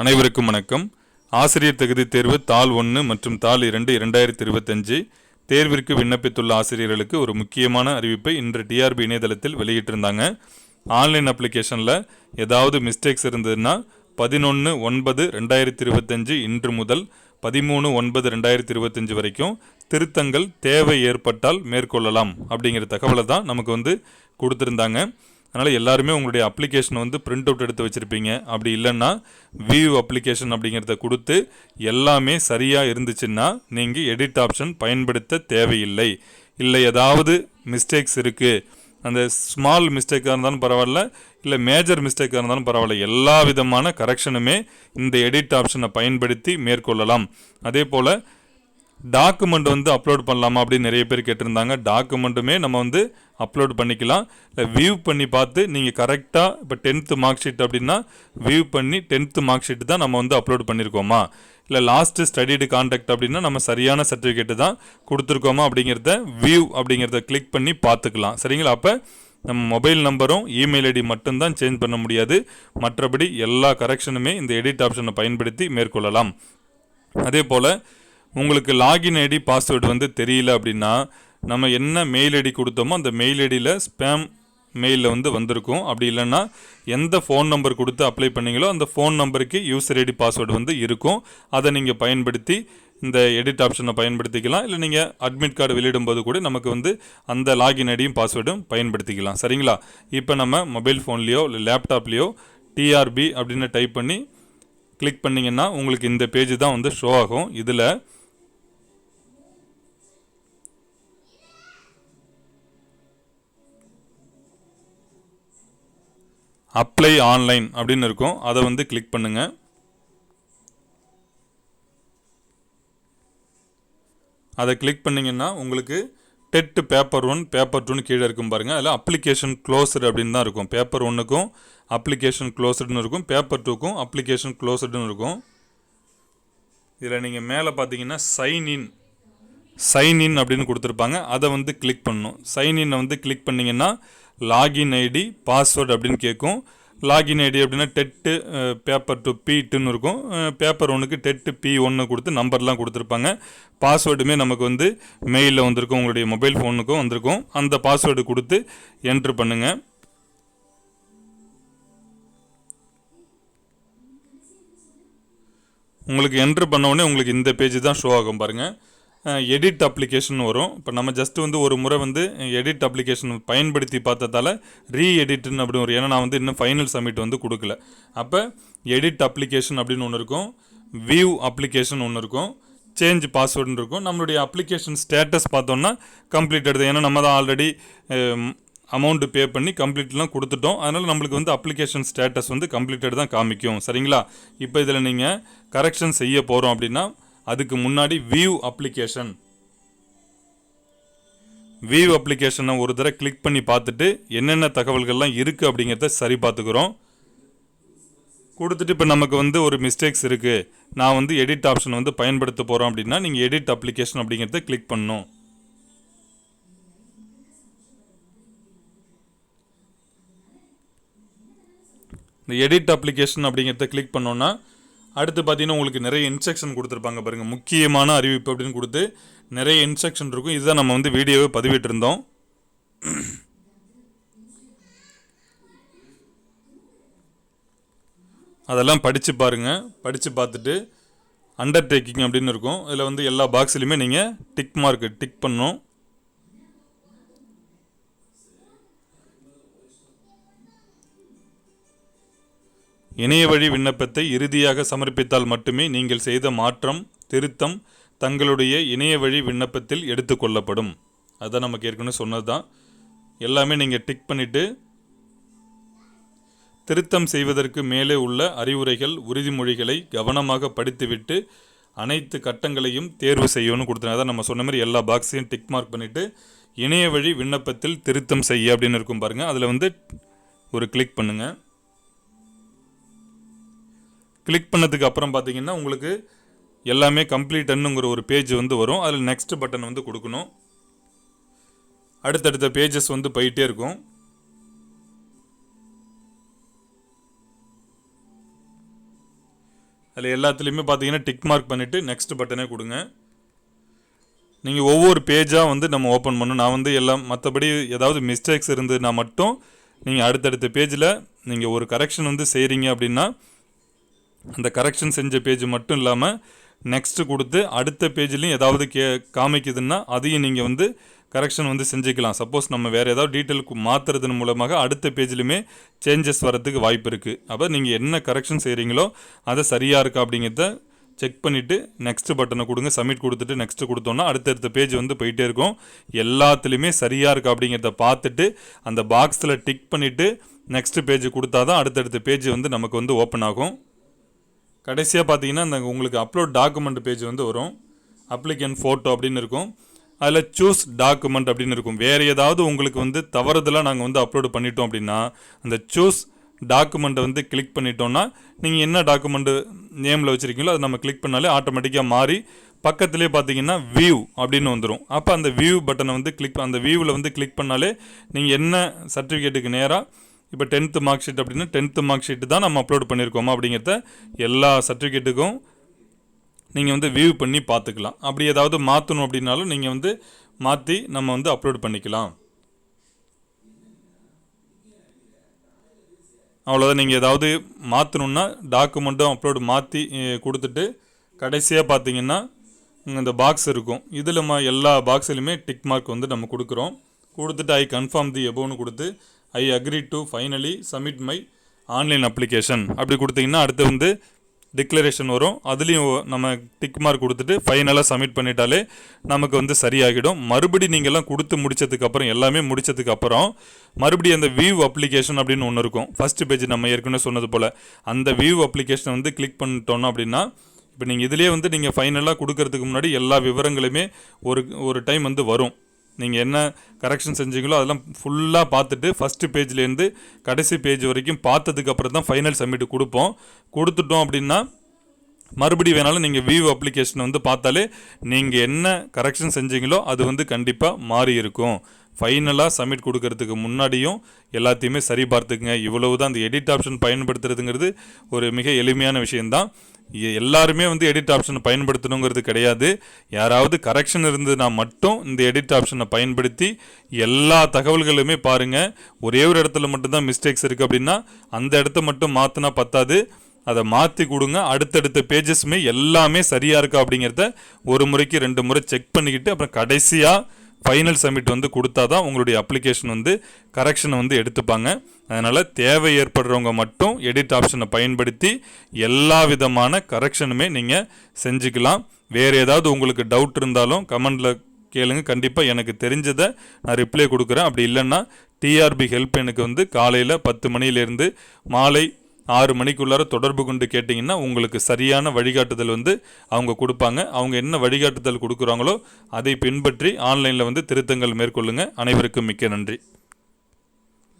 அனைவருக்கும் வணக்கம். ஆசிரியர் தகுதி தேர்வு தாள் ஒன்று மற்றும் தாள் இரண்டு இரண்டாயிரத்தி இருபத்தஞ்சு தேர்விற்கு விண்ணப்பித்துள்ள ஆசிரியர்களுக்கு ஒரு முக்கியமான அறிவிப்பை இன்று டிஆர்பி இணையதளத்தில் வெளியிட்டிருந்தாங்க. ஆன்லைன் அப்ளிகேஷனில் ஏதாவது மிஸ்டேக்ஸ் இருந்ததுன்னா பதினொன்று ஒன்பது ரெண்டாயிரத்தி இருபத்தஞ்சு இன்று முதல் பதிமூணு ஒன்பது ரெண்டாயிரத்தி இருபத்தஞ்சு வரைக்கும் திருத்தங்கள் தேவை ஏற்பட்டால் மேற்கொள்ளலாம் அப்படிங்கிற தகவலை தான் நமக்கு வந்து கொடுத்துருந்தாங்க. அதனால் எல்லாருமே உங்களுடைய அப்ளிகேஷனை வந்து பிரிண்ட் அவுட் எடுத்து வச்சுருப்பீங்க. அப்படி இல்லைன்னா வியூ அப்ளிகேஷன் அப்படிங்கிறத கொடுத்து எல்லாமே சரியாக இருந்துச்சுன்னா நீங்கள் எடிட் ஆப்ஷன் பயன்படுத்த தேவையில்லை. இல்லை ஏதாவது மிஸ்டேக்ஸ் இருக்குது அந்த ஸ்மால் மிஸ்டேக்காக இருந்தாலும் பரவாயில்ல இல்லை மேஜர் மிஸ்டேக்காக இருந்தாலும் பரவாயில்ல. எல்லா விதமான கரெக்ஷனுமே இந்த எடிட் ஆப்ஷனை பயன்படுத்தி மேற்கொள்ளலாம். அதே போல் டாக்குமெண்ட் வந்து அப்லோட் பண்ணலாமா அப்படின்னு நிறைய பேர் கேட்டிருந்தாங்க. டாக்குமெண்ட்டுமே நம்ம வந்து அப்லோட் பண்ணிக்கலாம். இல்லை வியூ பண்ணி பார்த்து நீங்கள் கரெக்டாக இப்போ டென்த்து மார்க் ஷீட் அப்படின்னா வியூ பண்ணி டென்த்து மார்க் ஷீட் தான் நம்ம வந்து அப்லோட் பண்ணியிருக்கோமா இல்லை லாஸ்ட்டு ஸ்டடிடு கான்டாக்ட் அப்படின்னா நம்ம சரியான சர்டிஃபிகேட்டு தான் கொடுத்துருக்கோமா அப்படிங்கிறத வியூ அப்படிங்கிறத கிளிக் பண்ணி பார்த்துக்கலாம். சரிங்களா? அப்போ நம்ம மொபைல் நம்பரும் இமெயில் ஐடி மட்டும்தான் சேஞ்ச் பண்ண முடியாது. மற்றபடி எல்லா கரெக்ஷனுமே இந்த எடிட் ஆப்ஷனை பயன்படுத்தி மேற்கொள்ளலாம். அதே போல் உங்களுக்கு லாகின் ஐடி பாஸ்வேர்டு வந்து தெரியல அப்படின்னா நம்ம என்ன மெயில் ஐடி கொடுத்தோமோ அந்த மெயில் ஐடியில் ஸ்பேம் மெயிலில் வந்து வந்திருக்கும். அப்படி இல்லைன்னா எந்த ஃபோன் நம்பர் கொடுத்து அப்ளை பண்ணீங்களோ அந்த ஃபோன் நம்பருக்கு யூசர் ஐடி பாஸ்வேர்டு வந்து இருக்கும். அதை நீங்கள் பயன்படுத்தி இந்த எடிட் ஆப்ஷனை பயன்படுத்திக்கலாம். இல்லை நீங்கள் அட்மிட் கார்டு வெளியிடும்போது கூட நமக்கு வந்து அந்த லாகின் ஐடியும் பாஸ்வேர்டும் பயன்படுத்திக்கலாம். சரிங்களா? இப்போ நம்ம மொபைல் ஃபோன்லேயோ இல்லை லேப்டாப்லேயோ டிஆர்பி அப்படின்னு டைப் பண்ணி கிளிக் பண்ணிங்கன்னா உங்களுக்கு இந்த பேஜ் தான் வந்து ஷோ ஆகும். இதில் அப்ளை ஆன்லைன் அப்படின்னு இருக்கும். அதை வந்து கிளிக் பண்ணுங்கள் அதை கிளிக் பண்ணிங்கன்னா உங்களுக்கு டெட் பேப்பர் ஒன் பேப்பர் டூன்னு கீழே இருக்கும் பாருங்கள் அதில் அப்ளிகேஷன் க்ளோஸ்டு அப்படின்னு தான் இருக்கும். பேப்பர் ஒன்றுக்கும் அப்ளிகேஷன் க்ளோஸ்டுன்னு இருக்கும். பேப்பர் டூக்கும் அப்ளிகேஷன் க்ளோஸ்டுன்னு இருக்கும். இதில் நீங்கள் மேலே பார்த்தீங்கன்னா சைன் இன் சைன் இன் அப்படின்னு கொடுத்துருப்பாங்க. அதை வந்து கிளிக் பண்ணணும். சைன் இன்னை வந்து கிளிக் பண்ணிங்கன்னா லாகின் ஐடி பாஸ்வேர்டு அப்படின்னு கேட்கும் லாகின் ஐடி அப்படின்னா டெட்டு பேப்பர் டு பி டூன்னு இருக்கும். பேப்பர் ஒன்றுக்கு டெட்டு பி ஒன்று கொடுத்து நம்பர்லாம் கொடுத்துருப்பாங்க. பாஸ்வேர்டுமே நமக்கு வந்து மெயிலில் வந்திருக்கும் உங்களுடைய மொபைல் ஃபோனுக்கும் வந்திருக்கும். அந்த பாஸ்வேர்டு கொடுத்து என்ட்ரு பண்ணுங்கள் உங்களுக்கு என்ட்ரு பண்ண உடனே உங்களுக்கு இந்த பேஜ் தான் ஷோ ஆகும் பாருங்கள் எடிட் அப்ளிகேஷன் வரும். இப்போ நம்ம ஜஸ்ட் வந்து ஒரு முறை வந்து எடிட் அப்ளிகேஷன் பயன்படுத்தி பார்த்ததால ரீ எடிட்னு அப்படி ஒரு ஏன்னா நான் வந்து இன்னும் ஃபைனல் சப்மிட் வந்து கொடுக்கல. அப்போ எடிட் அப்ளிகேஷன் அப்படின்னு ஒன்று இருக்கும். வியூ அப்ளிகேஷன் ஒன்று இருக்கும். சேஞ்ச் பாஸ்வேர்டுன்னு இருக்கும். நம்மளுடைய அப்ளிகேஷன் ஸ்டேட்டஸ் பார்த்தோம்னா கம்ப்ளீட்டட் ஏன்னா நம்ம தான் ஆல்ரெடி அமௌண்ட்டு பே பண்ணி கம்ப்ளீட்லாம் கொடுத்துட்டோம். அதனால் நம்மளுக்கு வந்து அப்ளிகேஷன் ஸ்டேட்டஸ் வந்து கம்ப்ளீட்டட் தான் காமிக்கும். சரிங்களா? இப்போ இதில் நீங்கள் கரெக்ஷன் செய்ய போகிறோம் அப்படின்னா அதுக்கு முன்னாடி வியூ அப்ளிகேஷன் வியூ அப்ளிகேஷனை ஒரு தடவை கிளிக் பண்ணி பார்த்துட்டு என்னென்ன தகவல்கள்லாம் இருக்குது அப்படிங்கிறத சரி பார்த்துக்குறோம். கொடுத்துட்டு இப்போ நமக்கு வந்து ஒரு மிஸ்டேக்ஸ் இருக்குது நான் வந்து எடிட் ஆப்ஷன் வந்து பயன்படுத்த போகிறோம் அப்படின்னா நீங்கள் எடிட் அப்ளிகேஷன் அப்படிங்கிறத கிளிக் பண்ணணும். இந்த எடிட் அப்ளிகேஷன் அப்படிங்கிறத கிளிக் பண்ணோன்னா அடுத்து பார்த்தீங்கன்னா உங்களுக்கு நிறைய இன்ஸ்ட்ரக்ஷன் கொடுத்துருப்பாங்க பாருங்கள் முக்கியமான அறிவிப்பு அப்படின்னு கொடுத்து நிறைய இன்ஸ்ட்ரக்ஷன் இருக்கும். இதுதான் நம்ம வந்து வீடியோவை பதிவிட்டிருந்தோம். அதெல்லாம் படித்து பாருங்கள் படித்து பார்த்துட்டு அண்டர்டேக்கிங் அப்படின்னு இருக்கும். இதில் வந்து எல்லா பாக்ஸ்லையுமே நீங்கள் டிக் மார்க்கு டிக் பண்ணணும். இணைய வழி விண்ணப்பத்தை இறுதியாக சமர்ப்பித்தால் மட்டுமே நீங்கள் செய்த மாற்றம் திருத்தம் தங்களுடைய இணைய வழி விண்ணப்பத்தில் எடுத்துக்கொள்ளப்படும் அதான் நமக்கு ஏற்கனவே சொன்னது தான் எல்லாமே நீங்கள் டிக் பண்ணிவிட்டு திருத்தம் செய்வதற்கு மேலே உள்ள அறிவுரைகள் உறுதிமொழிகளை கவனமாக படித்துவிட்டு அனைத்து கட்டங்களையும் தேர்வு செய்யணும்னு கொடுத்துருங்க அதான் நம்ம சொன்ன மாதிரி எல்லா பாக்ஸையும் டிக் மார்க் பண்ணிவிட்டு இணைய வழி விண்ணப்பத்தில் திருத்தம் செய்ய அப்படின்னு இருக்கும் பாருங்கள் அதில் வந்து ஒரு கிளிக் பண்ணுங்கள் கிளிக் பண்ணதுக்கு அப்புறம் பார்த்தீங்கன்னா உங்களுக்கு எல்லாமே கம்ப்ளீட்டுங்கிற ஒரு பேஜ் வந்து வரும். அதில் நெக்ஸ்ட் பட்டன் வந்து கொடுக்கணும். அடுத்தடுத்த பேஜஸ் வந்து போயிட்டே இருக்கும். அதில் எல்லாத்துலேயுமே பார்த்தீங்கன்னா டிக் மார்க் பண்ணிவிட்டு நெக்ஸ்ட் பட்டனே கொடுங்க. நீங்கள் ஒவ்வொரு பேஜாக வந்து நம்ம ஓப்பன் பண்ணணும். நான் வந்து எல்லாம் மற்றபடி ஏதாவது மிஸ்டேக்ஸ் இருந்ததுன்னா மட்டும் நீங்கள் அடுத்தடுத்த பேஜில் நீங்கள் ஒரு கரெக்ஷன் வந்து செய்கிறீங்க அப்படின்னா அந்த கரெக்ஷன் செஞ்ச பேஜ் மட்டும் இல்லாமல் நெக்ஸ்ட்டு கொடுத்து அடுத்த பேஜ்லேயும் ஏதாவது கே காமிக்குதுன்னா அதையும் நீங்கள் வந்து கரெக்ஷன் வந்து செஞ்சுக்கலாம். சப்போஸ் நம்ம வேறு ஏதாவது டீட்டெயிலுக்கு மாற்றுறதன் மூலமாக அடுத்த பேஜ்லையுமே சேஞ்சஸ் வரதுக்கு வாய்ப்பு இருக்குது அப்போ நீங்கள் என்ன கரெக்ஷன் செய்கிறீங்களோ அதை சரியாக இருக்கா அப்படிங்கிறத செக் பண்ணிவிட்டு நெக்ஸ்ட் பட்டனை கொடுங்க. சப்மிட் கொடுத்துட்டு நெக்ஸ்ட் கொடுத்தோன்னா அடுத்தடுத்த பேஜ் வந்து போயிட்டே இருக்கும். எல்லாத்துலேயுமே சரியாக இருக்கா அப்படிங்கிறத பார்த்துட்டு அந்த பாக்ஸில் டிக் பண்ணிவிட்டு நெக்ஸ்ட் பேஜ் கொடுத்தா தான் அடுத்தடுத்த பேஜ் வந்து நமக்கு வந்து ஓப்பன் ஆகும். கடைசியாக பார்த்தீங்கன்னா இந்த உங்களுக்கு அப்லோட் டாக்குமெண்ட் பேஜ் வந்து வரும். அப்ளிகன் ஃபோட்டோ அப்படின்னு இருக்கும். அதில் சூஸ் டாக்குமெண்ட் அப்படின்னு இருக்கும். வேறு ஏதாவது உங்களுக்கு வந்து தவறுதலாக நாங்கள் வந்து அப்லோடு பண்ணிட்டோம் அப்படின்னா அந்த சூஸ் டாக்குமெண்ட்டை வந்து கிளிக் பண்ணிட்டோம்னா நீங்கள் என்ன டாக்குமெண்ட்டு நேமில் வச்சுருக்கீங்களோ அதை நம்ம கிளிக் பண்ணாலே ஆட்டோமேட்டிக்காக மாறி பக்கத்துலேயே பார்த்தீங்கன்னா வியூ அப்படின்னு வந்துடும் அப்போ அந்த வியூ பட்டனை வந்து கிளிக் அந்த வியூவில் வந்து கிளிக் பண்ணாலே நீங்கள் என்ன சர்டிஃபிகேட்டுக்கு நேராக இப்போ டென்த்து மார்க் ஷீட் அப்படின்னா டென்த்து மார்க் ஷீட்டு தான் நம்ம அப்லோட் பண்ணியிருக்கோமா அப்படிங்கிறத எல்லா சர்டிஃபிகேட்டுக்கும் நீங்கள் வந்து வியூ பண்ணி பார்த்துக்கலாம். அப்படி ஏதாவது மாற்றணும் அப்படின்னாலும் நீங்கள் வந்து மாற்றி நம்ம வந்து அப்லோட் பண்ணிக்கலாம். அவ்வளோதான் நீங்கள் ஏதாவது மாற்றணுன்னா டாக்குமெண்ட்டும் அப்லோடு மாற்றி கொடுத்துட்டு கடைசியாக பார்த்தீங்கன்னா இந்த பாக்ஸ் இருக்கும். இதில் எல்லா பாக்ஸ்லையுமே டிக் மார்க் வந்து நம்ம கொடுக்குறோம். கொடுத்துட்டு ஐ கன்ஃபார்ம் தி எபோன்னு கொடுத்து I agree to finally submit my online application அப்படி கொடுத்தீங்கன்னா அடுத்து வந்து டிக்ளரேஷன் வரும். அதுலேயும் நம்ம டிக் மார்க் கொடுத்துட்டு ஃபைனலாக சப்மிட் பண்ணிட்டாலே நமக்கு வந்து சரியாகிடும். மறுபடி நீங்கள்லாம் கொடுத்து முடிச்சதுக்கப்புறம் எல்லாமே முடிச்சதுக்கப்புறம் மறுபடியும் அந்த வியூ அப்ளிகேஷன் அப்படின்னு ஒன்று இருக்கும். ஃபஸ்ட்டு பேஜ் நம்ம ஏற்கனவே சொன்னது போல் அந்த வியூ அப்ளிகேஷனை வந்து கிளிக் பண்ணிட்டோம் அப்படின்னா இப்போ நீங்கள் இதிலே வந்து நீங்கள் ஃபைனலாக கொடுக்கறதுக்கு முன்னாடி எல்லா விவரங்களுமே ஒரு ஒரு டைம் வந்து வரும். நீங்கள் என்ன கரெக்ஷன் செஞ்சீங்களோ அதெல்லாம் ஃபுல்லாக பார்த்துட்டு ஃபஸ்ட்டு பேஜ்லேருந்து கடைசி பேஜ் வரைக்கும் பார்த்ததுக்கப்புறம் தான் ஃபைனல் சப்மிட் கொடுப்போம். கொடுத்துட்டோம் அப்படின்னா மறுபடி வேணாலும் நீங்கள் வியூ அப்ளிகேஷனை வந்து பார்த்தாலே நீங்கள் என்ன கரெக்ஷன் செஞ்சீங்களோ அது வந்து கண்டிப்பாக மாறி இருக்கும் ஃபைனலாக சப்மிட் கொடுக்கறதுக்கு முன்னாடியும் எல்லாத்தையுமே சரி பார்த்துக்குங்க. இவ்வளவு தான் அந்த எடிட் ஆப்ஷன் பயன்படுத்துறதுங்கிறது ஒரு மிக எளிமையான விஷயந்தான் எல்லாருமே வந்து எடிட் ஆப்ஷனை பயன்படுத்தணுங்கிறது கிடையாது. யாராவது கரெக்ஷன் இருந்ததுன்னா மட்டும் இந்த எடிட் ஆப்ஷனை பயன்படுத்தி எல்லா தகவல்களுமே பாருங்கள் ஒரே ஒரு இடத்துல மட்டும்தான் மிஸ்டேக்ஸ் இருக்குது அப்படின்னா அந்த இடத்த மட்டும் மாற்றினா பத்தாது. அதை மாற்றி கொடுங்க. அடுத்தடுத்த பேஜஸ்மே எல்லாமே சரியாக இருக்கா அப்படிங்கிறத ஒரு முறைக்கு ரெண்டு முறை செக் பண்ணிக்கிட்டு அப்புறம் கடைசியாக ஃபைனல் சப்மிட் வந்து கொடுத்தா தான் உங்களுடைய அப்ளிகேஷன் வந்து கரெக்ஷனை வந்து எடுத்துப்பாங்க. அதனால் தேவை ஏற்படுறவங்க மட்டும் எடிட் ஆப்ஷனை பயன்படுத்தி எல்லா விதமான கரெக்ஷனுமே நீங்கள் செஞ்சுக்கலாம். வேறு ஏதாவது உங்களுக்கு டவுட் இருந்தாலும் கமெண்டில் கேளுங்க. கண்டிப்பாக எனக்கு தெரிஞ்சதை நான் ரிப்ளை கொடுக்குறேன். அப்படி இல்லைன்னா டிஆர்பி ஹெல்ப் எனக்கு வந்து காலையில் பத்து மணியிலேருந்து மாலை ஆறு மணிக்குள்ளார தொடர்பு கொண்டு கேட்டிங்கன்னா உங்களுக்கு சரியான வழிகாட்டுதல் வந்து அவங்க கொடுப்பாங்க. அவங்க என்ன வழிகாட்டுதல் கொடுக்குறாங்களோ அதை பின்பற்றி ஆன்லைனில் வந்து திருத்தங்கள் மேற்கொள்ளுங்கள் அனைவருக்கும் மிக்க நன்றி.